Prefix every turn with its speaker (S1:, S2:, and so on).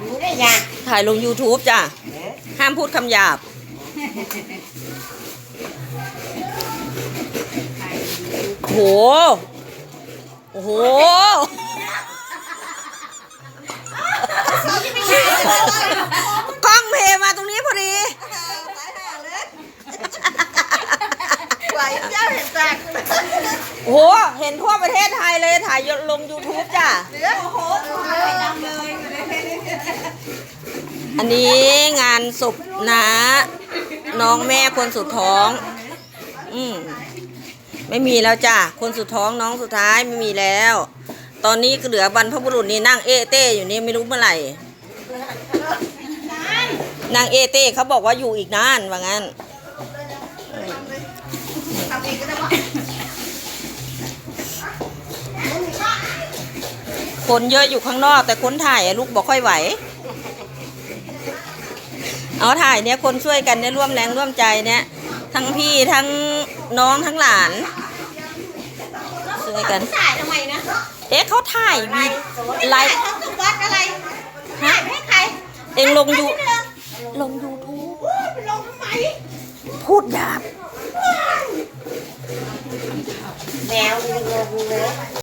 S1: ดูได้ยัง
S2: ถ่ายลง YouTube จ้ะ
S1: เออ
S2: ห้ามพูดคำหยาบ โอ้โห โอ้โห กล้องเพมาตรงนี้พอดี
S1: ไหวเจ้าเห็นจัก
S2: โอ้โห เห็นทั่วประเทศไทยเลยถ่ายลง YouTube จ้ะ
S1: เหลือโอ้โหเลยดำเลย
S2: อันนี้งานศพนะน้องแม่คนสุดท้อง อืมไม่มีแล้วจ้ะ คนสุดท้องน้องสุดท้ายไม่มีแล้ว ตอนนี้ก็เหลือบรรพบุรุษนี่นั่งเอเต้อยู่นี่ไม่รู้เมื่อไหร่นางเอเต้เขาบอกว่าอยู่อีกนานว่างั้นคนเยอะอยู่ข้างนอก แต่คนถ่ายลูกบอกค่อยไหว เขาถ่ายเนี่ยคนช่วยกันเนี่ยร่วมแรงร่วมใจเนี่ย ทั้งพี่ทั้งน้องทั้งหลาน ช่วยกัน
S1: ถ่ายทำไมนะ
S2: เอ๊ะเขาถ่ายมีไล
S1: ถ่าย
S2: ฟ์
S1: เขาตึกวัดอะไรถ่ายให้ใคร
S2: เองลงยูลงยูทูบ
S1: ลงทำไม
S2: พูดหยาบ แมวลงเลย